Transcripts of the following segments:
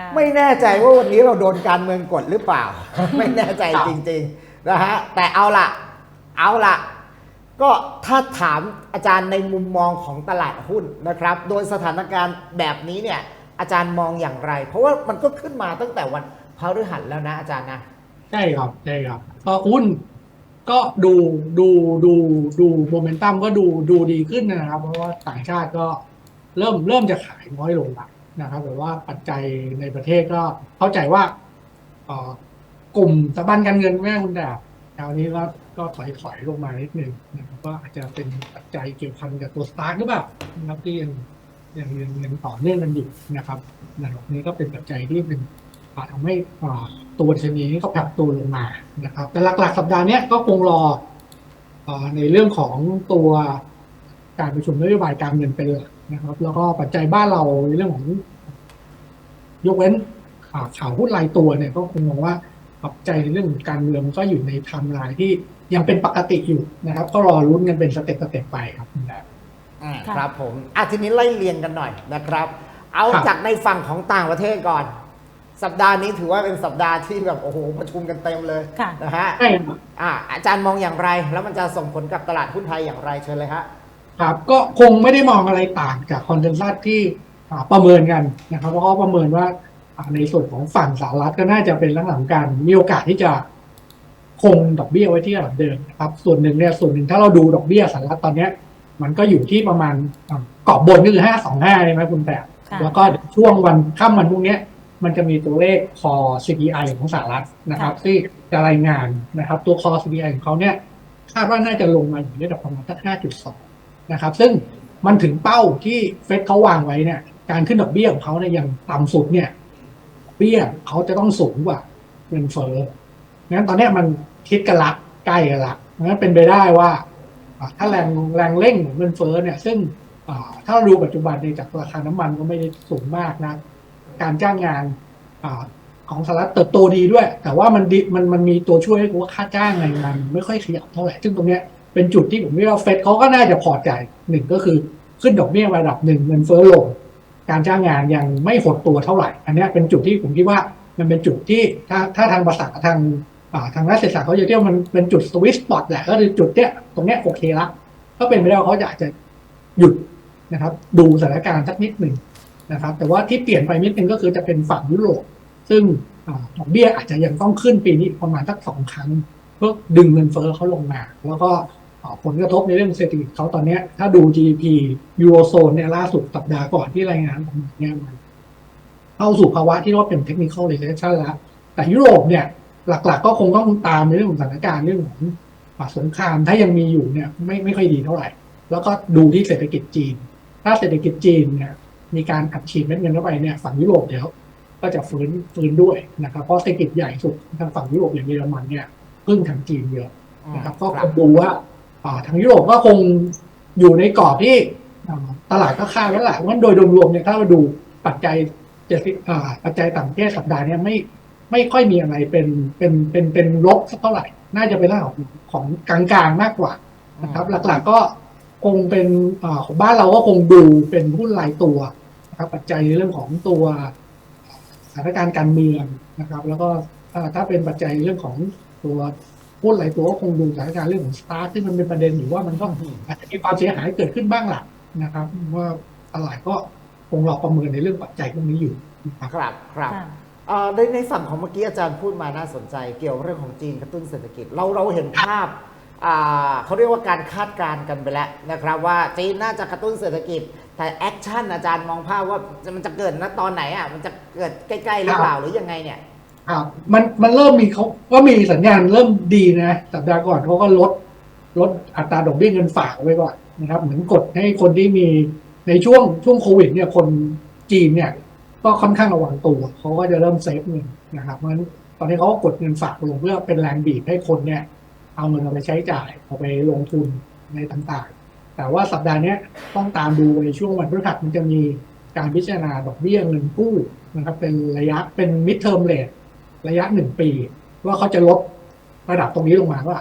อ่าไม่แน่ใจว่าวันนี้เราโดนการเมืองกดหรือเปล่า ไม่แน่ใจครับจริงๆนะฮะแต่เอาละเอาละก็ถ้าถามอาจารย์ในมุมมองของตลาดหุ้นนะครับ โดยสถานการณ์แบบนี้เนี่ยอาจารย์มองอย่างไร เพราะว่ามันก็ขึ้นมาตั้งแต่วันพฤหัสแล้วนะอาจารย์นะใช่ครับใช่ครับก็หุ้นก็ดูดูดูดูโมเมนตัมก็ดูดูดีขึ้นนะครับ เพราะว่าต่างชาติก็เริ่มเริ่มจะขายน้อยลงแล้ว นะครับแต่ว่าปัจจัยในประเทศก็เข้าใจว่ากลุ่มสถาบันการเงินแม่คุณดาบคราวนี้ก็ก็ถอยถอยลงมานิดนึงนะครับก็อาจจะเป็นปัจจัยเกี่ยวพันกับตัวสตาร์ทหรือเปล่านะครับที่ยังยังยังยังต่อเนื่องกันอยู่นะครับนะครับนี่ก็เป็นปัจจัยที่เป็นอ่าทำให้ตัวชนีนี้ก็ปรับตัวลงมานะครับ แต่หลักๆ สัปดาห์นี้ก็คงรออในเรื่องของตัวการประชุมนโยบายการเงินเป็นหลักนะครับ แล้วก็ปัจจัยบ้านเราในเรื่องของ ยกเว้นข่าวข่าวหุ้นรายตัวเนี่ยก็คงมองว่าปัจจัยในเรื่องของการเมืองก็อยู่ในไทม์ไลน์ที่ยังเป็นปกติอยู่นะครับ ก็รอรุ้นกันเป็นสเต็ปสเต็ปไปครับคุณแดนอ่าค่ะครับผมอะทีนี้ไล่เรียงกันหน่อยนะครับ เอาครับจากในฝั่งของต่างประเทศก่อน สัปดาห์นี้ถือว่าเป็นสัปดาห์ที่แบบโอ้โหประชุมกันเต็มเลยค่ะนะฮะใช่ครับอ่าอาจารย์มองอย่างไร แล้วมันจะส่งผลกับตลาดหุ้นไทยอย่างไรเชิญเลยฮะครับก็คงไม่ได้มองอะไรต่างจากคอนเซนแซสที่อ่า ประเมินกันนะครับเพราะเขาประเมินว่าอ่าในส่วนของฝั่งสหรัฐก็น่าจะเป็นลักษณะของการมีโอกาสที่จะคงดอกเบี้ยไว้ที่ระดับเดิมนะครับ ส่วนหนึ่งเนี่ยส่วนหนึ่งถ้าเราดูดอกเบี้ยสหรัฐตอนเนี้ย มันก็อยู่ที่ประมาณอ่ากรอบบนก็คือห้าสองห้าใช่ไหมคุณแต่ค่ะแล้วก็ช่วงวันค่ำวันพรุ่งเนี้ยมันจะมีตัวเลขคอ CPI ของสหรัฐนะครับที่จะรายงานนะครับ ตัวคอ CPI ของเขาเนี่ยคาดว่าน่าจะลงมาอยู่ระดับประมาณสัก5.2นะครับ ซึ่งมันถึงเป้าที่เฟดเขาวางไว้เนี่ย การขึ้นดอกเบี้ยของเขาเนี่ยอย่างต่ำสุดเนี่ยเบี้ยเขาจะต้องสูงกว่าเงินเฟ้องั้นตอนนี้มันคิดกันละใกล้กันละงั้นเป็นไปได้ว่า ถ้าแรงแรงเร่งของเงินเฟ้อเนี่ย ซึ่งถ้าเราดูปัจจุบันในยจากราคาน้ำมันก็ไม่ได้สูงมากนะ การจ้างงานอของสหรัฐเติบโตดีด้วย แต่ว่ามันมันมันมีตัวช่วยให้กูว่าค่าจ้างแรงงานไม่ค่อยขยับเท่าไหร่ ซึ่งตรงเนี้ยเป็นจุดที่ผมว่าเฟดเขาก็น่าจะพอใจหนึ่งก็คือขึ้นดอกเบี้ยระดับหนึ่งเงินเฟ้อลง การจ้างงานยังไม่หดตัวเท่าไหร่ อันนี้เป็นจุดที่ผมคิดว่ามันเป็นจุดที่ถ้าถ้าทางภาษาทางาทางนักเศรษฐศาสตร์เขาจะเรียกว่ามันเป็นจุดสวิตช์สปอตแหละก็คือจุดเนี้ยตรงเนี้ยโอเคละก็เป็นไปได้ว่าเขาอยากจะหยุดนะครับ ดูสถานการณ์สักนิดหนึ่งนะครับ แต่ว่าที่เปลี่ยนไปนิดนึงก็คือจะเป็นฝั่งยุโรปซึ่งดอกเบี้ยอาจจะยังต้องขึ้นปีนี้ประมาณสักสองครั้งเพื่อดึงเงินเฟ้อเขาลงมาแล้วก็ ผลกระทบในเรื่องเศรษฐกิจเขาตอนเนี้ยถ้าดู GDP ยูโรโซนเนี่ยล่าสุดสัปดาห์ก่อนที่รายงานออกมาเนี่ยมันเข้าสู่ภาวะที่เรียกว่าเป็น technical recession แล้ว แต่ยุโรปเนี่ยหลัก ๆ ก็คงต้องตามในเรื่องของสถานการณ์เรื่องของอ่าสงครามถ้ายังมีอยู่เนี่ยไม่ไม่ค่อยดีเท่าไหร่ แล้วก็ดูที่เศรษฐกิจจีน ถ้าเศรษฐกิจจีนเนี่ยมีการอัดฉีดเม็ดเงินเข้าไปเนี่ยฝั่งยุโรปเดี๋ยวก็จะฟื้นฟื้นด้วยนะครับเพราะเศรษฐกิจใหญ่สุดทางฝั่งยุโรปอย่างเยอรมันเนี่ยพึ่งทางจีนเยอะนะครับก็คงดูว่าอ่า ทางยุโรปก็คงอยู่ในกรอบที่ตลาดก็คาดไว้แหละว่าโดยรวมๆเนี่ยถ้าเราดูปัจจัยเจ็ดปัจจัยต่างประเทศสัปดาห์นี้ไม่ไม่ค่อยมีอะไรเป็นเป็นเป็นเป็นลบสักเท่าไหร่ น่าจะเป็นเรื่องของของกลางๆมากกว่านะครับ หลักๆก็คงเป็นอาของบ้านเราก็คงดูเป็นหุ้นรายตัวนะครับ ปัจจัยเรื่องของตัวสถานการณ์การเมืองนะครับ แล้วก็ถ้าเป็นปัจจัยเรื่องของตัว หุ้นรายตัวก็คงดูสถานการณ์เรื่องของสตาร์ทที่มันเป็นประเด็นอยู่ว่ามันก็อาจจะมีความเสียหายเกิดขึ้นบ้างหละนะครับ ว่าตลาดก็คงรอประเมินในเรื่องปัจจัยพวกนี้อยู่นะครับครับครับค่ะเอ่อในในฝั่งของเมื่อกี้อาจารย์พูดมาน่าสนใจ เกี่ยวเรื่องของจีนกระตุ้นเศรษฐกิจเราเราเห็นภาพอ่าเขาเรียกว่าการคาดการณ์กันไปแล้วนะครับ ว่าจีนน่าจะกระตุ้นเศรษฐกิจ แต่แอคชั่นอาจารย์มองภาพว่าจะมันจะเกิดณตอนไหนอะมันจะเกิดใกล้ๆหรือเปล่าหรือยังไงเนี่ย ครับมันมันเริ่มมีเขาก็มีสัญญาณเริ่มดีนะสัปดาห์ก่อนเขาก็ลดลดอัตราดอกเบี้ยเงินฝากไว้ก่อนนะครับ เหมือนกดให้คนที่มีในช่วงช่วงโควิด เนี่ยคนจีนเนี่ยก็ค่อนข้างระวังตัวเขาก็จะเริ่มเซฟเงินนะครับเพราะฉะนั้นตอนนี้เขาก็กดเงินฝากลงเพื่อเป็นแรงบีบให้คนเนี่ย เอาเงินเอาไปใช้จ่ายเอาไปลงทุนในต่างๆ แต่ว่าสัปดาห์นี้ต้องตามดูในช่วงวันพฤหัสมันจะมีการพิจารณาดอกเบี้ยเงินกู้นะครับ เป็นระยะเป็นมิดเทอมเลท ระยะหนึ่งปี ว่าเขาจะลดระดับตรงนี้ลงมาว่า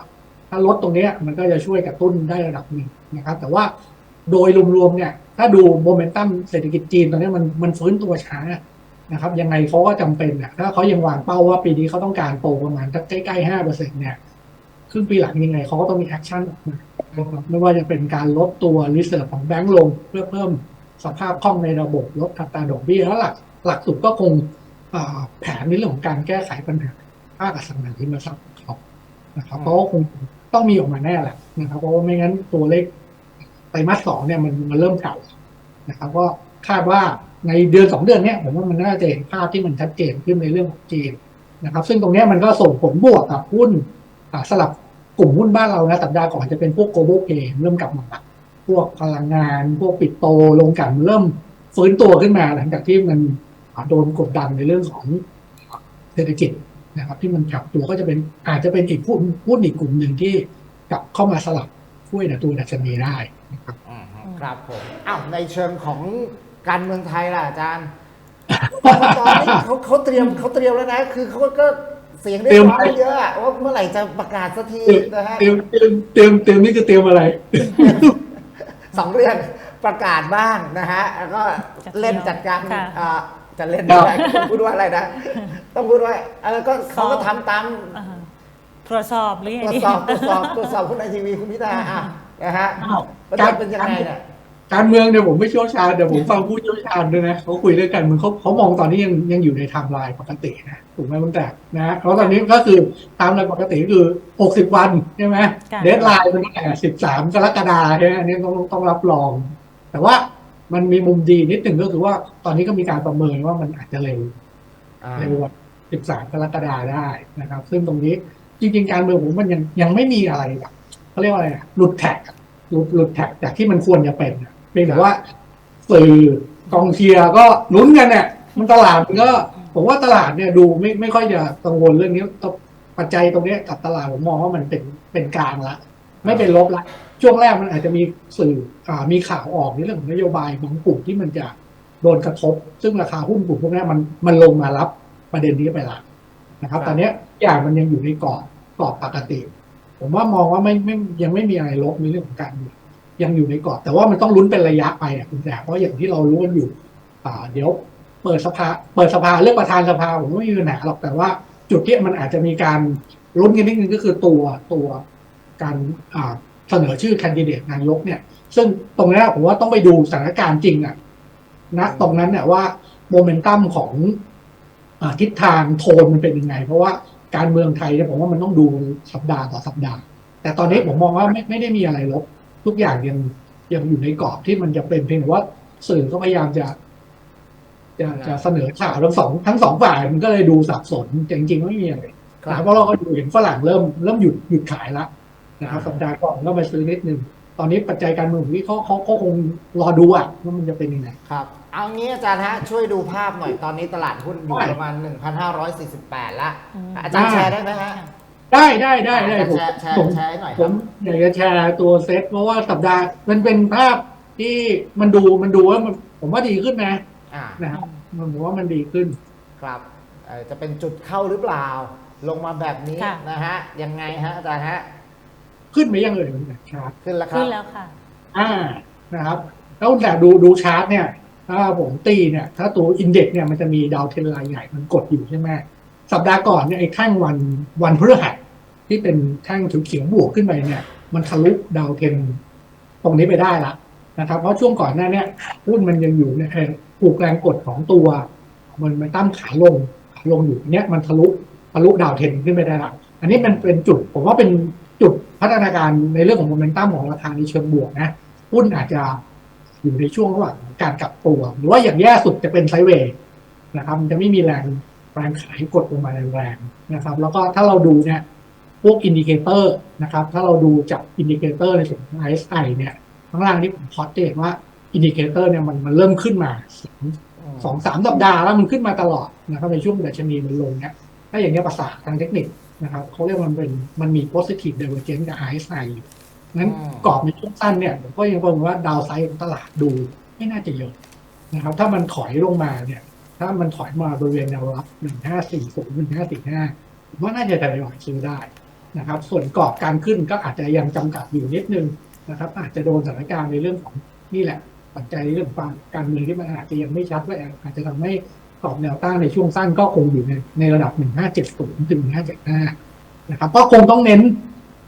ถ้าลดตรงนี้มันก็จะช่วยกระตุ้นได้ระดับหนึ่งนะครับ แต่ว่าโดยรวมๆเนี่ย ถ้าดูโมเมนตัมเศรษฐกิจจีนตอนนี้มันมันฟื้นตัวช้านะครับ ยังไงเขาก็จำเป็นอะถ้าเขายังวางเป้าว่าปีนี้เขาต้องการโตประมาณใกล้ๆห้าเปอร์เซ็นต์เนี่ยครึ่งปีหลังยังไงเขาก็ต้องมีแอคชั่นออกมาไม่ว่าจะเป็นการลดตัวรีเซิร์ฟของแบงก์ลง เพื่อเพิ่มสภาพคล่องในระบบลดอัตราดอกเบี้ยแล้วหลักหลักสุดก็คง แผนในเรื่องของการแก้ไขปัญหาภาคอสังหาริมทรัพย์ของเขานะครับเพราะว่าคงต้องมีออกมาแน่แหละนะครับเพราะว่าไม่งั้นตัวเลขไตรมาสสองเนี่ยมันมันเริ่มเก่านะครับก็คาดว่าในเดือนสองเดือนเนี้ยผมว่ามันน่าจะเห็นภาพที่มันชัดเจนขึ้นในเรื่องของจีนนะครับ ซึ่งตรงเนี้ยมันก็ส่งผลบวกกับหุ้นอ่าสลับกลุ่มหุ้นบ้านเรานะสัปดาห์ก่อนจะเป็นพวก global pay เริ่มกลับมาละพวกพลังงาน พวกปิดโตลงกลันเริ่มฟื้นตัวขึ้นมาหลังจากที่มันอ่า โดนกดดันในเรื่องของเศรษฐกิจนะครับ ที่มันกลับตัวก็จะเป็นอาจจะเป็นอีกหุ้นหุ้นอีกกลุ่มหนึ่งที่กลับเข้ามาสลับช่วยในตัวดัชนีได้นะครับอืมครับผมอ้าวในเชิงของการเมืองไทยล่ะอาจารย์ตอนนี้เขาเขาเตรียมเขาเตรียมแล้วนะ คือเขาก็เสียงเรียกร้องกันเยอะอะว่าเมื่อไหร่จะประกาศสักทีนะฮะเตรียมเตรียมเตรียมเตรียมนี่คือเตรียมอะไรสองเรื่องประกาศบ้างนะฮะแล้วก็เล่นจัดการค่ะอ่า จะเล่นครับอะไรต้องพูดว่าอะไรนะ ต้องพูดว่าเออก็เขาก็ทำตามอ่าตรวจสอบหรือยังตรวไงจสอบตรวจสอบตรวจสอบคุณไอทีวีคุณพิธาอะนะฮะอ้าวมันการจะเป็นยังไงเนี่ยการเมืองเนี่ยผมไม่เชี่ยวชาญแต่ผมฟังผู้เชี่ยวชาญด้วยนะเขาคุยเรื่องการเมืองเขาเขามองตอนนี้ยังยังอยู่ในไทม์ไลน์ปกตินะถูกไหมคุณแต่นะเพราะตอนนี้ก็คือไทม์ไลน์ปกติก็คือ 60 วันใช่ไหมค่ะเดทไลน์มันตั้งแต่13 กรกฎาคมใช่ไหมอันนี้ต้องต้องรับรอง แต่ว่า มันมีมุมดีนิดหนึ่งก็คือว่าตอนนี้ก็มีการประเมินว่ามันอาจจะเร็วอ่าเร็วกว่า13กรกฎาคมได้นะครับ ซึ่งตรงนี้จริงๆการเมืองผมมันยังยังไม่มีอะไรแบบเขาเรียกว่าอะไรอะหลุดแท็กอะหลุดหลุดแท็กจากที่มันควรจะเป็นอะเพียงแต่ว่าสื่อกองเชียร์ก็ลุ้นกันเนี่ยมันตลาดมันก็ผมว่าตลาดเนี่ยดูไม่ไม่ค่อยจะกังวลเรื่องนี้ตปัจจัยตรงเนี้ยกับตลาดผมมองว่ามันเป็นเป็นกลางละ ไม่เป็นลบละ ช่วงแรกมันอาจจะมีสื่ออ่ามีข่าวออกในเรื่องของนโยบายบางกลุ่มที่มันจะโดนกระทบ ซึ่งราคาหุ้นกลุ่มพวกเนี้ยมันมันลงมารับประเด็นนี้ไปละนะครับครับตอนเนี้ยอย่างมันยังอยู่ในกรอบกรอบปกติ ผมว่ามองว่าไม่ไม่ยังไม่มีอะไรลบในเรื่องของการเมืองยังอยู่ในกรอบ แต่ว่ามันต้องลุ้นเป็นระยะไปอะคุณแต่เพราะอย่างที่เรารู้กันอยู่ อ่า เดี๋ยว เปิดสภา เปิดสภาเลือกประธานสภาผมไม่มีปัญหาหรอกแต่ว่า จุดที่มันอาจจะมีการลุ้นกันนิดนึงก็คือตัวตัวการอ่า เสนอชื่อแคนดิเดตนายกเนี่ย ซึ่งตรงนี้ผมว่าต้องไปดูสถานการณ์จริงอะนะตรงนั้นเนี่ยว่าโมเมนตัมของอาทิศทางโทนมันเป็นยังไง เพราะว่าการเมืองไทยเนี่ยผมว่ามันต้องดูสัปดาห์ต่อสัปดาห์ แต่ตอนนี้ผมมองว่าไม่ไม่ได้มีอะไรลบทุกอย่างยังยังอยู่ในกรอบที่มันจะเป็นเพียงแต่ว่าสื่อก็พยายามจะจะจะเสนอข่าวทั้งสองทั้งสองฝ่ายมันก็เลยดูสับสนแต่จริงๆไม่มีอะไรครับนะเพราะเราก็ดูเห็นฝรั่งเริ่มเริ่มหยุดหยุดขายแล้ว นะครับอ่าสัปดาห์ก่อนก็ไปซื้อนิดนึงตอนนี้ปัจจัยการเมืองที่เขาเขาเขาคงรอดูอะว่ามันจะเป็นยังไงครับ เอางี้อาจารย์ฮะช่วยดูภาพหน่อยตอนนี้ตลาดหุ้นอยู่ได้ประมาณ 1,548 ละอืมอาจารย์ได้แชร์ได้ไหมฮะได้ได้ได้ได้อาผมจารย์แชร์ผมแชร์ให้หน่อยคผรับมอยากจะแชร์ตัวเซตเพราะว่าสัปดาห์มันเป็นภาพที่มันดูมันดูว่ามันผมว่าดีขึ้นนะอ่านะครับมันผมว่ามันดีขึ้น ครับเอ่อจะเป็นจุดเข้าหรือเปล่า ลงมาแบบนี้ค่ะนะฮะยังไงฮะอาจารย์ฮะ ขึ้นไหมยังเอ่ยมันชาร์ตขึ้นแล้วครัขึ้บนแล้วค่ะ อ่านะครับ แล้วแต่ดูดูชาร์ตเนี่ย ถ้าผมตีเนี่ย ถ้าตัวอินเด็กซ์เนี่ยมันจะมีดาวเทรนไลน์ใหญ่มันกดอยู่ใช่ไหมสัปดาห์ก่อนเนี่ยไอ้แท่งวันวันพฤหัสที่เป็นแท่งเขียวๆบวกขึ้นไปเนี่ย มันทะลุดาวเทรนตรงนี้ไปได้ละนะครับ เพราะช่วงก่อนหน้าเนี่ยหุ้นมันยังอยู่ในเอ่อถูกแรงกดของตัว มันมันตั้มขาลงขาลงอยู่เนี่ยมันทะลุทะลุดาวเทรนขึ้นไปได้ละอันนี้มันเป็นจุด ผมว่าเป็น จุดพัฒนาการในเรื่องของโมเมนตัมของราคาในเชิงบวกนะหุ้นอาจจะอยู่ในช่วงระหว่างการกลับตัว หรือว่าอย่างแย่สุดจะเป็นไซเวย์นะครับมันจะไม่มีแรงแรงขายกดลงมาแรงๆนะครับ แล้วก็ถ้าเราดูเนี่ยพวกอินดิเคเตอร์นะครับ ถ้าเราดูจากอินดิเคเตอร์ในส่วนของ RSI เนี่ยข้างล่างนี่ผมพอดจะเห็นว่าอินดิเคเตอร์เนี่ยมันมันเริ่มขึ้นมาสองสามสัปดาห์แล้วมันขึ้นมาตลอดนะครับในช่วงดัชนีมันลงเนี่ยถ้าอย่างเงี้ยภาษาทางเทคนิค นะครับเขาเรียกว่ามันเป็นมันมี positive divergence กับ RSI อยู่งั้นอืมกรอบในช่วงสั้นเนี่ยผมก็ยังประเมินว่าดาวไซด์ของตลาดดูไม่น่าจะเยอะนะครับ ถ้ามันถอยลงมาเนี่ย ถ้ามันถอยมาบริเวณแนวรับหนึ่งห้าสี่ศูนย์หนึ่งห้าสี่ห้าผมว่าน่าจะทยอยซื้อได้นะครับ ส่วนกรอบการขึ้นก็อาจจะยังจำกัดอยู่นิดนึงนะครับ อาจจะโดนสถานการณ์ในเรื่องของนี่แหละ ปัจจัยในเรื่องของการการเมืองที่มันอาจจะยังไม่ชัดว่าอาจจะทำให้ กรอบแนวต้านในช่วงสั้นก็คงอยู่ในในระดับ 1570 ถึง 1575 นะครับ ก็คงต้องเน้น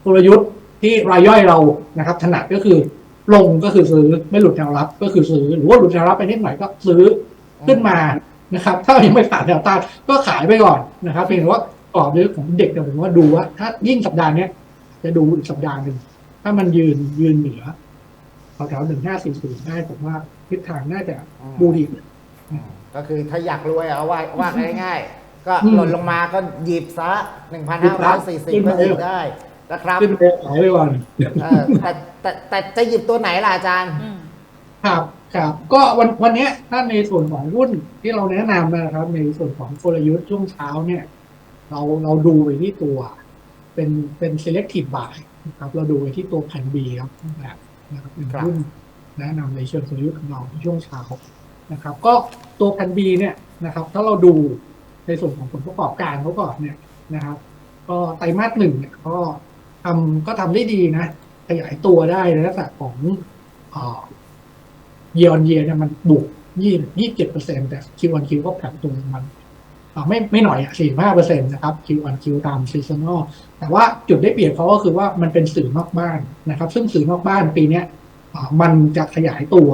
กลยุทธ์ที่รายย่อยเรานะครับ ถนัดก็คือลงก็คือซื้อไม่หลุดแนวรับก็คือซื้อหรือว่าหลุดแนวรับไปนิดหน่อยก็ซื้อขึ้นมานะครับ ถ้ายังไม่ผ่านแนวต้านก็ขายไปก่อนนะครับเพียงแต่ว่ากรอบเรื่องของเด็กเนี่ยผมว่าดูว่าถ้ายิ่งสัปดาห์เนี้ยจะดูอีกสัปดาห์หนึ่งถ้ามันยืนยืนเหนือแถวๆหนึ่งห้าสี่ศูนย์ได้ผมว่าทิศทางน่าจะดูดีอืม ก็คือถ้าอยากรวยเอาว่าว่าง่ายๆ ก็อืมหล่นลงมาก็หยิบซะ1,540ก็หยิบได้นะครับขึ้นไปขายไปก่อนเออแต่แต่แต่จะหยิบตัวไหนล่ะอาจารย์อืมครับครับก็วันวันเนี้ยถ้าในส่วนของหุ้นที่เราแนะนำนะครับ ในส่วนของกลยุทธ์ช่วงเช้าเนี่ย เราเราดูไปที่ตัว เป็นเป็น selective buy นะครับ เราดูไปที่ตัวแผ่นบีครับนะครับนะครับเป็นครับหุ้นแนะนำในเชิงกลยุทธ์ของเราในช่วงเช้า นะครับ ก็ตัวแผ่นบีเนี่ยนะครับ ถ้าเราดูในส่วนของผลประกอบการเขาก่อนเนี่ยนะครับ ก็ไตรมาสหนึ่งเนี่ยก็ทำก็ทำได้ดีนะ ขยายตัวได้ในลักษณะของเอ่อเย r อนเยเนี่ยมันบวกยี่ยี่เจ็ดเปอร์เซ็นแต่คิวอันคิวก็แผงตัวมันไม่ไม่หน่อยอะสี่ห้าเปอร์เซ็นต์นะครับคิวอันคิวตามซีซันอลแต่ว่าจุดได้เปรียบเขาก็คือว่ามันเป็นสื่อนอกบ้านนะครับ ซึ่งสื่อนอกบ้านปีเนี้ยมันจะขยายตัว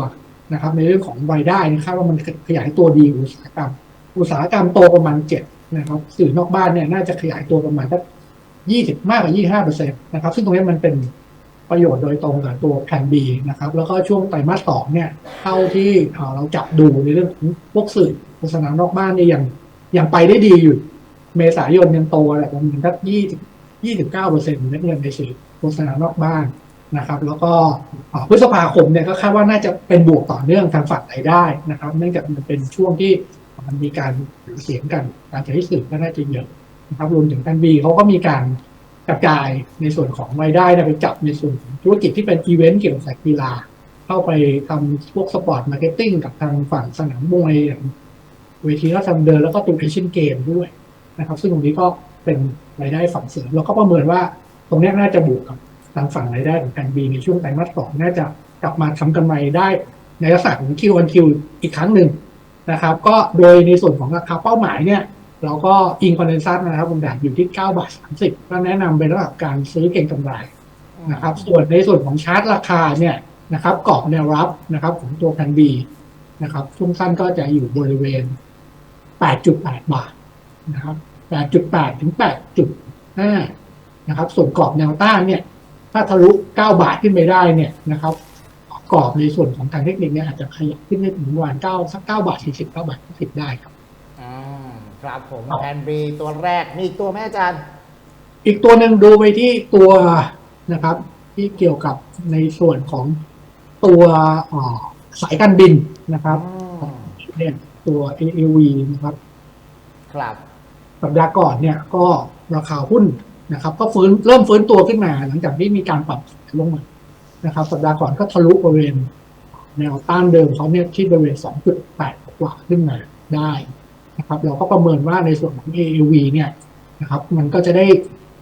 นะครับ ในเรื่องของรายได้นะครับว่ามันขยายตัวดีอุตสาหกรรม อุตสาหกรรมโตประมาณเจ็ดนะครับสื่อนอกบ้านเนี่ยน่าจะขยายตัวประมาณสักยี่สิบมากกว่ายี่ห้าเปอร์เซ็นต์นะครับ ซึ่งตรงนี้มันเป็นประโยชน์โดยตรงกับตัวแผ่นบีนะครับ แล้วก็ช่วงไตรมาสสองเนี่ยเท่าที่เราจับดูในเรื่องของพวกสื่อโฆษณานอกบ้านเนี่ยยังยังไปได้ดีอยู่ เมษายนยังโตแหละประมาณสักยี่สิบยี่สิบเก้าเปอร์เซ็นต์เม็ดเงินในสื่อโฆษณานอกบ้าน นะครับแล้วก็พฤษภาคมเนี่ยก็คาดว่าน่าจะเป็นบวกต่อเนื่องทางฝั่งรายได้นะครับ เนื่องจากมันเป็นช่วงที่มันมีการเสียงกัน การใช้สื่อก็น่าจะเยอะนะครับรวมถึงแผ่นบีเขาก็มีการกระจายในส่วนของรายได้ไปจับในส่วนของธุรกิจที่เป็นอีเวนต์เกี่ยวกับกีฬา เข้าไปทำพวกสปอร์ตมาร์เก็ตติ้งกับทางฝั่งสนามมวยเวทีราชดำเนินแล้วก็ตัวเอเชียนเกมด้วยนะครับ ซึ่งตรงนี้ก็เป็นรายได้ฝั่งเสริมเราก็ประเมินว่าตรงนี้น่าจะบวกกับ ทางฝั่งรายได้ของแพนบีในช่วงไตรมาสสองน่าจะกลับมาทำกำไรได้ในลักษณะของคิววันคิวอีกครั้งหนึ่งนะครับ ก็โดยในส่วนของราคาเป้าหมายเนี่ย เราก็อิงคอนเดนซัสนะครับผมด่าอยู่ที่ 9 บาท 30 ก็แนะนำเป็นระดับการซื้อเก็งกำไรนะครับ ส่วนในส่วนของชาร์ตราคาเนี่ยนะครับกรอบแนวรับนะครับของตัวแพนบีนะครับช่วงสั้นก็จะอยู่บริเวณ 8.8 บาทนะครับ 8.8 ถึง 8.5 นะครับ ส่วนกรอบแนวต้านเนี่ย ถ้าทะลุ 9 บาทขึ้นไปได้เนี่ยนะครับกรอบในส่วนของทางเทคนิคเนี่ยอาจจะขยับขึ้นได้ถึงประมาณ9สัก9บาท40 9บาท10ได้ครับอืมครับผมแพนบีตัวแรกมีอีกตัวไหมอาจารย์ อีกตัวหนึ่งดูไปที่ตัวนะครับ ที่เกี่ยวกับในส่วนของตัวเอ่อสายการบินนะครับอืมเนี่ยตัว AAV นะครับ ครับสัปดาห์ก่อนเนี่ยก็ราคาหุ้น นะครับ ก็ฟื้นเริ่มฟื้นตัวขึ้นมา หลังจากที่มีการปรับลงมานะครับ สัปดาห์ก่อนก็ทะลุบริเวณแนวต้านเดิมเขาเนี่ยที่บริเวณ 2.8 กว่าขึ้นมาได้นะครับ เราก็ประเมินว่าในส่วนของ AAV เนี่ยนะครับ มันก็จะได้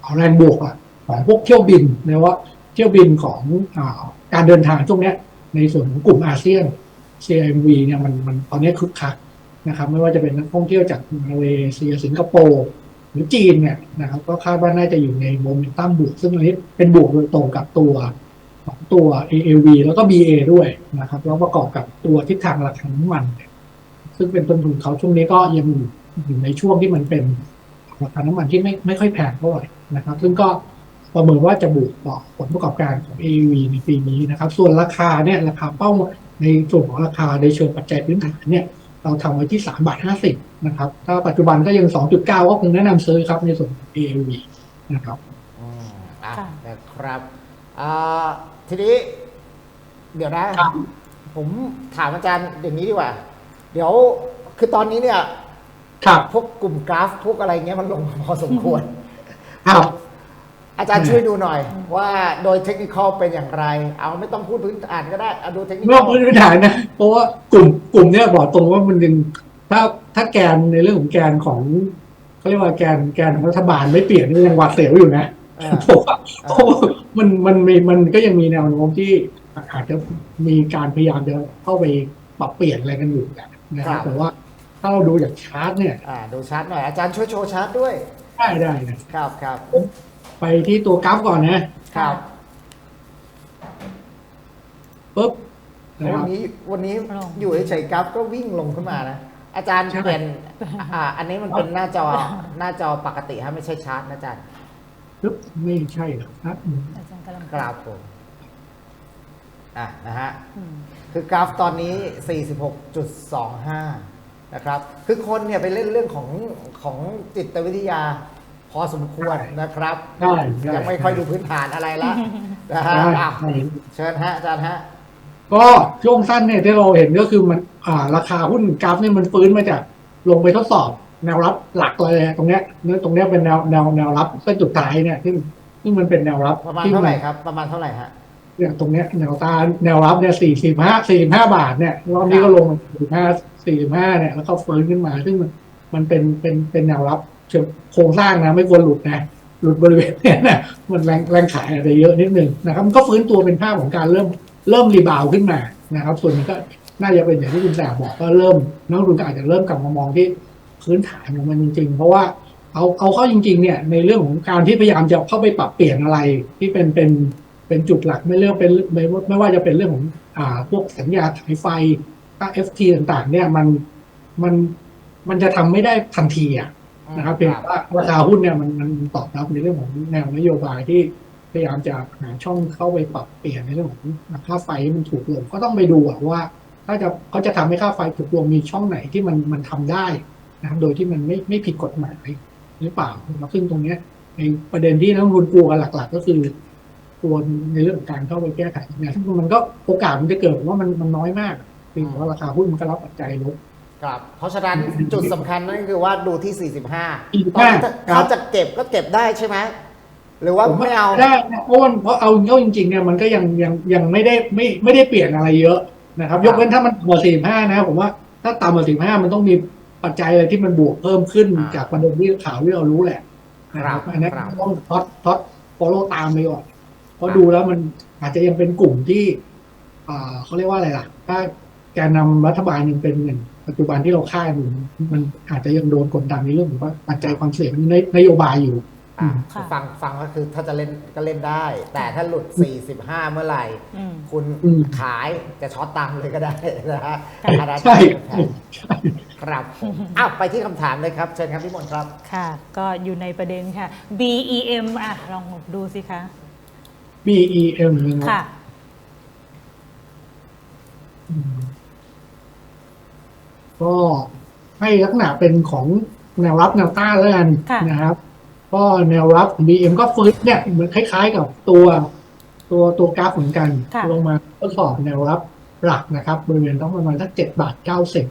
เอาแรงบวกอะของพวกเที่ยวบินนะว่าเที่ยวบินของอการเดินทางช่วงเนี้ยในส่วนของกลุ่มอาเซียน CMV เนี่ยมันมันตอนนี้คึกคักนะครับ ไม่ว่าจะเป็นนักท่องเที่ยวจากมาเลเซียสิงคโปร์ รือจีนเนี่ยนะครับก็คาดว่าน่าจะอยู่ในโมเมนตัมบวกซึ่งอันนี้เป็นบวกโดยตรงกับตัวของตัว AAV แล้วก็ BA ด้วยนะครับแล้วประกอบกับตัวทิศทางราคาน้ำมันเนี่ยซึ่งเป็นต้นทุนเขาช่วงนี้ก็ยังอยู่อยู่ในช่วงที่มันเป็นราคาน้ำมันที่ไม่ไม่ค่อยแพงเท่าไหร่นะครับ ซึ่งก็ประเมินว่าจะบวกต่อผลประกอบการของ AAV ในปีนี้นะครับ ส่วนราคาเนี่ยราคาเป้าในส่วนของราคาในเชิงปัจจัยพื้นฐานเนี่ย เราทำไว้ที่3บาท50 นะครับ ถ้าปัจจุบันก็ยัง 2.9 ก็คงแนะนำซื้อครับในส่วนของ ALV นะครับอืมอะค่ะ นะครับอ่าทีนี้ เดี๋ยวนะ ครับ ผมถามอาจารย์อย่างนี้ดีกว่า เดี๋ยวคือตอนนี้เนี่ย ครับ พวกกลุ่มกราฟพวกอะไรเงี้ยมันลงมาพอสมควร ครับ อาจารย์อืมช่วยดูหน่อย ว่าโดยเทคนิคเป็นอย่างไร เอาไม่ต้องพูดพื้นฐานก็ได้เอาดูเทคนิคนอกพื้นฐานนะ เพราะว่ากลุ่มกลุ่มเนี้ยบอกตรงว่ามันยังถ้า ถ้าแกนในเรื่องของแกนของเขาเรียกว่าแกนแกนของรัฐบาลไม่เปลี่ยนนี่ยังหวาดเสียวอยู่นะเออเพราะว่าเพราะว่ามันมันมีมันก็ยังมีแนวโน้มที่อาจจะมีการพยายามจะเข้าไปปรับเปลี่ยนอะไรกันอยู่นะนะคครัรับบแต่ว่าถ้าถ้าเราดูจากชาร์ตเนี่ยอ่าดูชาร์ตหน่อยอาจารย์ช่วยโชว์ชาร์ตด้วย ได้ได้นะครับครับไปที่ตัวกราฟก่อนนะครับปุ๊บนะควัรันบนี้วันนี้ลงอยู่เฉยๆกราฟก็วิ่งลงขึ้นมานะ อาจารย์ใช่ เปลี่ยนอ่าอันนี้มันเป็นหน้าจอหน้าจอปกติฮะไม่ใช่ชาร์ตนะอาจารย์ปุ๊บไม่ใช่หรอกครับอาจารย์กำลังกราฟผมอะนะฮะ อืม คือกราฟตอนนี้ 46.25 นะครับ คือคนเนี่ยไปเล่นเรื่องของของจิตวิทยาพอสมควรนะครับ ได้ด้ยังไม่ค่อยดูพื้นฐานอะไรละนะฮะได้อะได้ เชิญฮะอาจารย์ฮะ ก็ช่วงสั้นเนี่ยที่เราเห็นก็คือมันอ่าราคาหุ้นกราฟเนี่ยมันฟื้นมาจากลงไปทดสอบแนวรับหลักเลยตรงเนี้ยเนี่ยตรงเนี้ยเป็นแนวแนวแนวรับเส้นสุดท้ายเนี่ยที่ที่มันเป็นแนวรับประมาณที่เท่าไหร่ครับประมาณเท่าไหร่ฮะเนี่ยตรงเนี้ยแนวต้านแนวรับเนี่ยสี่สิบห้าสี่สิบห้าบาทเนี่ยรอบนี้ก็ลงสี่สิบห้าสี่สิบห้าเนี่ยแล้วก็ฟื้นขึ้นมา ซึ่งมันมันเป็นเป็นเป็นแนวรับเชิงโครงสร้างนะไม่ควรหลุดนะหลุดบริเวณเนี่ยนะมันแรงแรงขายอาจจะเยอะนิดนึงนะครับมันก็ฟื้นตัวเป็นภาพของการเริ่ม เริ่มรีบาวขึ้นมานะครับ ส่วนนี้ก็น่าจะเป็นอย่างที่คุณแสบบอกก็เริ่มนักลงทุนก็อาจจะเริ่มกลับมามองที่พื้นฐานของมันจริง ๆ เพราะว่าเอาเอาเข้าจริง ๆ เนี่ยในเรื่องของการที่พยายามจะเข้าไปปรับเปลี่ยนอะไรที่เป็นเป็นเป็นจุดหลักไม่เรื่องเป็นไม่ว่าไม่ว่าจะเป็นเรื่องของอ่าพวกสัญญาสายไฟค่า FT ต่างๆ เนี่ยมันมันมันจะทำไม่ได้ทันทีอะนะครับเพียงว่าราคาหุ้นเนี่ยมันมันตอบรับในเรื่องของแนวนโยบายที่ ยายามจะหาช่องเข้าไปปรับเปลี่ยนในเรื่องของค่าไฟให้มันถูกลงก็ต้องไปดูอะว่า ถ้าจะเขาจะทำให้ค่าไฟถูกลงมีช่องไหนที่มันมันทำได้นะครับโดยที่มันไม่ไม่ผิดกฎหมายหรือเปล่านะครับซึ่งตรงเนี้ยในประเด็นที่นักลงทุนกลัวกันหลัก ๆ ก็คือตัวในเรื่องของการเข้าไปแก้ไขเนี่ยซึ่งมันก็โอกาสมันจะเกิดผมว่ามันมันน้อยมากเพียงแต่ว่าราคาหุ้นมันก็รับปัจจัยลดครับ เพราะฉะนั้นจุดสำคัญนั่นคือว่าดูที่ 45 45ตอนนี้ถ้าครับถ้าจะเก็บก็เก็บได้ใช่ไหม หรือว่าผมไม่เอาได้นะเพราะว่าเพราะเอาเข้าจริงๆเนี่ยมันก็ยังยังยังไม่ได้ไม่ไม่ได้เปลี่ยนอะไรเยอะนะครับ ยกเว้นถ้ามันต่ำกว่าสี่ห้านะผมว่าถ้าต่ำกว่าสี่ห้ามันต้องมีปัจจัยอะไรที่มันบวกเพิ่มขึ้นอ่าจากประเด็นที่ข่าวที่เรารู้แหละนะครับครับอันนี้นครับต้องท็อตท็อตฟอลโล่ตามไปก่อนเพราะดูแล้วมันอาจจะยังเป็นกลุ่มที่อ่าเขาเรียกว่าอะไรล่ะ ถ้าแกนนำรัฐบาลยังเป็นเหมือนปัจจุบันที่เราคาดอยู่มันอาจจะยังโดนกดดันในเรื่องของว่าปัจจัยความเสี่ยงในนโยบายอยู่ อะค่ะฟังฟังก็คือถ้าจะเล่นก็เล่นได้ แต่ถ้าหลุด 45 เมื่อไหร่ อืม คุณอืม ขายจะช็อตตังค์เลยก็ได้นะฮะค่ะอันนั้นใช่แผนใช่ ครับผมอ้าวไปที่คำถามเลยครับเชิญครับพี่มนต์ครับ ค่ะ ก็อยู่ในประเด็นค่ะ BEM อะ ลองดูสิคะ BEM นะครัค่ะบอืมก็ให้ลักษณะเป็นของแนวรับแนวต้านแล้วกันค่ะ นะครับ ก็แนวรับของ BM ก็ฟื้นเนี่ยเหมือนคล้าย ๆ กับตัวตัวตัวกราฟเหมือนกัน ค่ะ ลงมาทดสอบแนวรับหลักนะครับบริเวณต้องประมาณสักเจ็ดบาทเก้าสิบ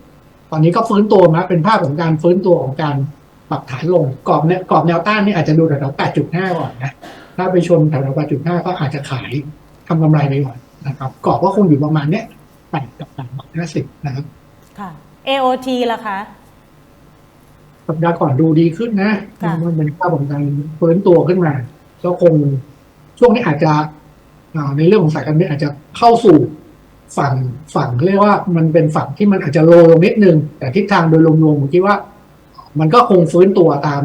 ตอนนี้ก็ฟื้นตัวมาเป็นภาพของการฟื้นตัวของการปรับฐานลงกรอบเนี่ยกรอบแนวต้านนี่อาจจะดูแถวๆแปดจุดห้าก่อนนะถ้าไปชนแถวๆแปดจุดห้าก็อาจจะขายทำกำไรไปก่อนนะครับกรอบก็คงอยู่ประมาณเนี้ยแปดกับแปดบาทห้าสิบนะครับ ค่ะ AOT ล่ะคะ สัปดาห์ก่อนดูดีขึ้นนะค่ะมันเป็นภาพของการฟื้นตัวขึ้นมาก็คงช่วงนี้อาจจะอ่าในเรื่องของสายการบินอาจจะเข้าสู่ฝั่งฝั่งเรียกว่ามันเป็นฝั่งที่มันอาจจะโลลงนิดนึง แต่ทิศทางโดยรวมๆผมคิดว่า มันก็คงฟื้นตัวตาม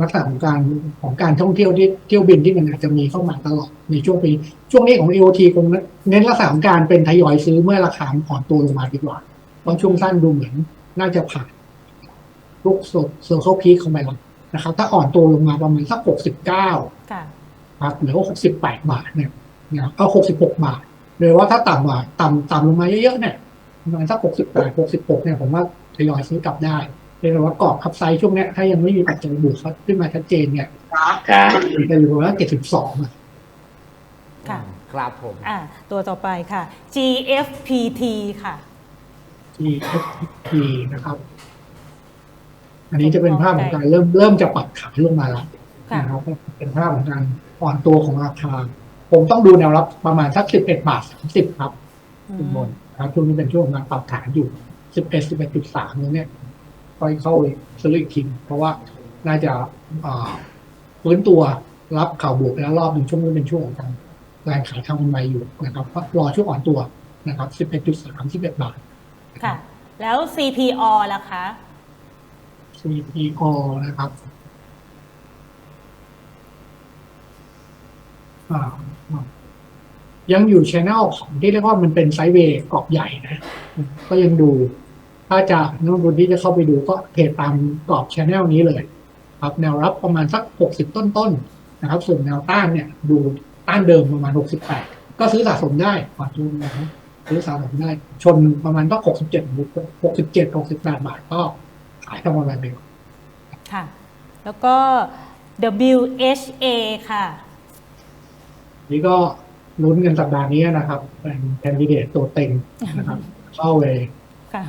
ลักษณะของการของการท่องเที่ยวที่เที่ยวบินที่มันอาจจะมีเข้ามาตลอดในช่วงปี ช่วงนี้ของ AOT คงเน้นลักษณะของการเป็นทยอยซื้อเมื่อราคาอ่อนตัวลงมาดีกว่าเพราะช่วงสั้นดูเหมือนน่าจะผ่าน ลูกโซเคิลพีคเข้าไปแล้วนะครับ ถ้าอ่อนตัวลงมาประมาณสัก69ค่ะครับหรือว่า68บาทเนี่ยนะเอา66บาทเลยว่าถ้าต่ำกว่าต่ำต่ำลงมาเยอะๆเนี่ยประมาณสัก68 66เนี่ยผมว่าทยอยซื้อกลับได้เรียกว่ากรอบคับไซด์ช่วงเนี้ยถ้ายังไม่มีปัจจัยบวกขึ้นมาชัดเจนเนี่ยจะอยู่ประมาณ72อะค่ะครับผมอะตัวต่อไปค่ะ GFPT ค่ะ GFP นะครับ อันนี้จะเป็นภาพของการเริ่มเริ่มจะปรับขายลงมาแล้วค่ะนะครับเป็นภาพของการอ่อนตัวของราคา ผมต้องดูแนวรับประมาณสัก11บาท30ครับอืคุณมบนครับช่วงนี้เป็นช่วงของการปรับฐานอยู่11 11.3นี้เนี่ยค่อยเข้าไปซื้ออีกทีเพราะว่าน่าจะอ่าฟื้นตัวรับข่าวบวกไปแล้วรอบหนึ่งช่วงนี้เป็นช่วงของการแรงขายทางกำไรอยู่นะครับก็รอช่วงอ่อนตัวนะครับ 11.3 11บาท ค่ะ แล้ว CPO ล่ะคะ CPO นะครับอ่ายังอยู่ช anel ของที่เรียกว่ามันเป็นไซด์เวย์กรอบใหญ่นะ ก็ยังดู ถ้าจะน้องคนที่จะเข้าไปดูก็เพจตามกรอบช anel นี้เลย ครับแนวรับประมาณสัก 60 ต้นๆนะครับ ส่วนแนวต้านเนี่ย ดูต้านเดิมประมาณ 68 ก็ซื้อสะสมได้ขอดูนะครับซื้อสะสมได้ ชนประมาณก็67 67 68 บาทก็ ขายทำกำไรไปก่อนค่ะ แล้วก็ WHA ค่ะ นี่ก็ลุ้นกันสัปดาห์นี้นะครับ เป็นแคนดิเดตตัวเต็งนะครับ เข้าไปค่ะ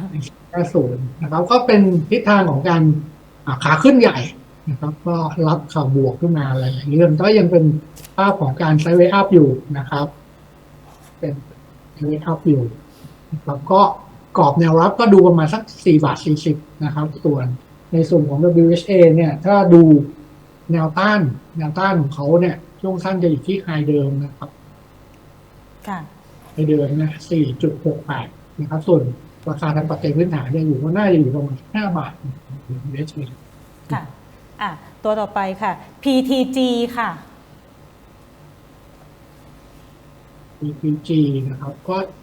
ห้าศูนย์นะครับ ก็เป็นทิศทางของการอ่าขาขึ้นใหญ่นะครับ ก็รับข่าวบวกขึ้นมาอะไรอย่างเรื่องก็ยังเป็นภาพของการไซด์เวย์อัพอยู่นะครับ เป็นไซด์เวย์อัพอยู่นะครับก็ กรอบแนวรับก็ดูประมาณสักสี่บาทสี่สิบนะครับ ส่วนในส่วนของ WHA เนี่ย ถ้าดูแนวต้าน แนวต้านของเขาเนี่ย ช่วงสั้นจะอยู่ที่ไฮเดิมนะครับ ค่ะไฮเดิมนะสี่จุดหกแปดนะครับ ส่วนราคาทางปัจจัยพื้นฐานเนี่ยอยู่ก็น่าจะอยู่ประมาณห้าบาท WHA ค่ะ อะ ตัวต่อไปค่ะ PTG ค่ะ PPG นะครับ ก็ภ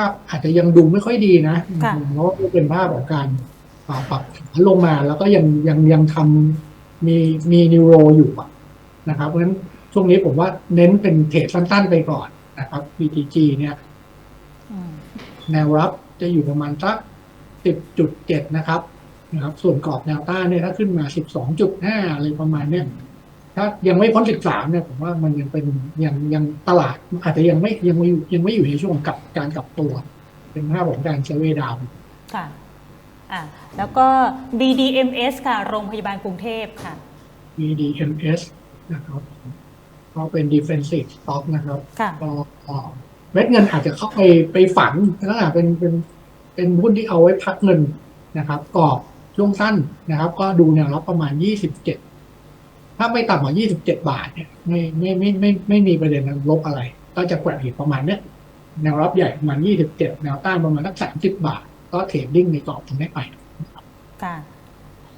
าพอาจจะยังดูไม่ค่อยดีนะค่ะเพราะว่าเป็นภาพของการอ่าปรับฐานลงมาแล้วก็ยังยังยังทำมีมีนิวโรอยู่อะนะครับ เพราะฉะนั้นช่วงนี้ผมว่าเน้นเป็นเทรดสั้นๆไปก่อนนะครับ PTG เนี่ยอืมแนวรับจะอยู่ประมาณสัก10.7นะครับนะครับ ส่วนกรอบแนวต้านเนี่ยถ้าขึ้นมา12.5อะไรประมาณเนี้ย ถ้ายังไม่พ้น13เนี่ยผมว่ามันยังเป็นยังยังตลาด อาจจะยังไม่ยังไม่อยู่ยังไม่อยู่ในช่วงกับการกลับตัว เป็นภาพของการเซเวดาวค่ะอะแล้วก็ BDMS ค่ะ โรงพยาบาลกรุงเทพค่ะ BDMS นะครับก็เป็น defensive stock นะครับค่ะก็ก็เม็ดเงินอาจจะเข้าไปไปฝังลักษณะเป็นเป็นเป็นหุ้นที่เอาไว้พักเงินนะครับกรอบช่วงสั้นนะครับ ก็ดูแนวรับประมาณ 27 ถ้าไม่ต่ำกว่า 27 บาทเนี่ยไม่ไม่ไม่ไม่ไม่มีประเด็นลบอะไร ก็จะแกว่งอีกประมาณเนี้ยแนวรับใหญ่ประมาณ 27 แนวต้านประมาณสัก 30 บาท ก็เทรดดิ้งในกรอบตรงนี้ไปค่ะ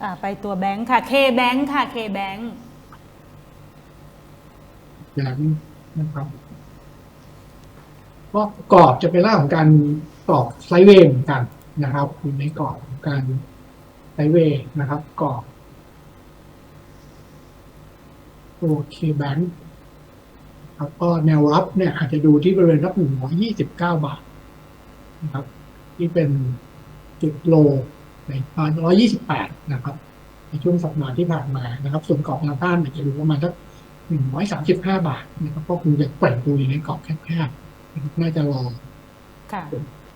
อะไปตัวแบงค์ค่ะ K Bank ค่ะ K Bank อย่างนี้นะครับก็กรอบจะเป็นร่างของการกรอบไซด์เวย์เหมือนกันนะครับอยู่ในกรอบของการไซด์เวย์นะครับกรอบ โอเคแบงค์ครับก็แนวรับเนี่ย อาจจะดูที่บริเวณรับหนึ่งร้อยี่สิบเก้าบาทนะครับ ที่เป็นจุดโลในร้อยยี่สิบแปดนะครับ ในช่วงสัปดาห์ที่ผ่านมานะครับ ส่วนกรอบแนวต้านเนี่ยจะดูประมาณสักหนึ่งร้อยสามสิบห้าบาทนะครับก็คงจะแกว่งตัวอยู่ในกรอบแคบๆนะครับน่าจะรอค่ะ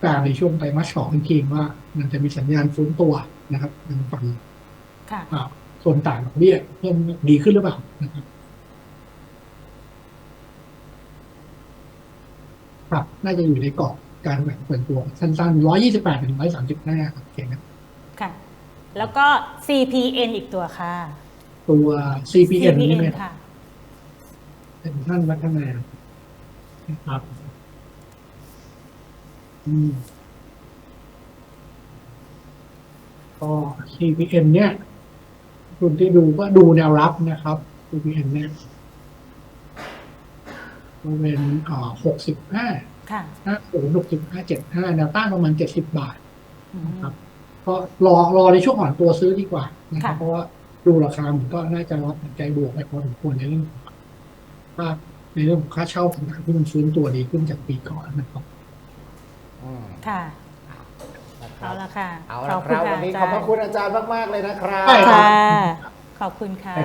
การในช่วงไตรมาสสองจริงๆว่า มันจะมีสัญญาณฟื้นตัวนะครับทางฝั่งค่ะอ่าส่วนต่างดอกเบี้ยเพิ่มดีขึ้นหรือเปล่านะครับ ครับ น่าจะอยู่ในกรอบการแกว่งเปิดตัวสั้นๆร้อยยี่สิบแปดถึงร้อยสามสิบห้าโอเคนะค่ะ แล้วก็ CPN อีกตัวค่ะ ตัว CPN นี่ไหมค่ะเป็นท่านวัฒนานะครับ อืมก็ CPN เนี่ย คุณที่ดูก็ดูแนวรับนะครับ CPN เนี่ย บริเวณอ่าหกสิบห้าค่ะห้าศูนย์หกสิบห้าเจ็ดห้าแนวต้านประมาณเจ็ดสิบบาทอืมครับก็รอรอในช่วงอ่อนตัวซื้อดีกว่านะครับค่ะเพราะว่าดูราคามันก็น่าจะรับปัจจัยบวกไปพอสมควรในเรื่องของค่าในเรื่องของค่าเช่าต่างๆที่มันฟื้นตัวดีขึ้นจากปีก่อนนะครับอืมค่ะนะครัเอาบละค่ะเอาละครับะวันนี้าขอบพจาระย์คุณอาจารย์มาก ๆ เลยนะครับใช่รับค่ะขอบคุณค่ะ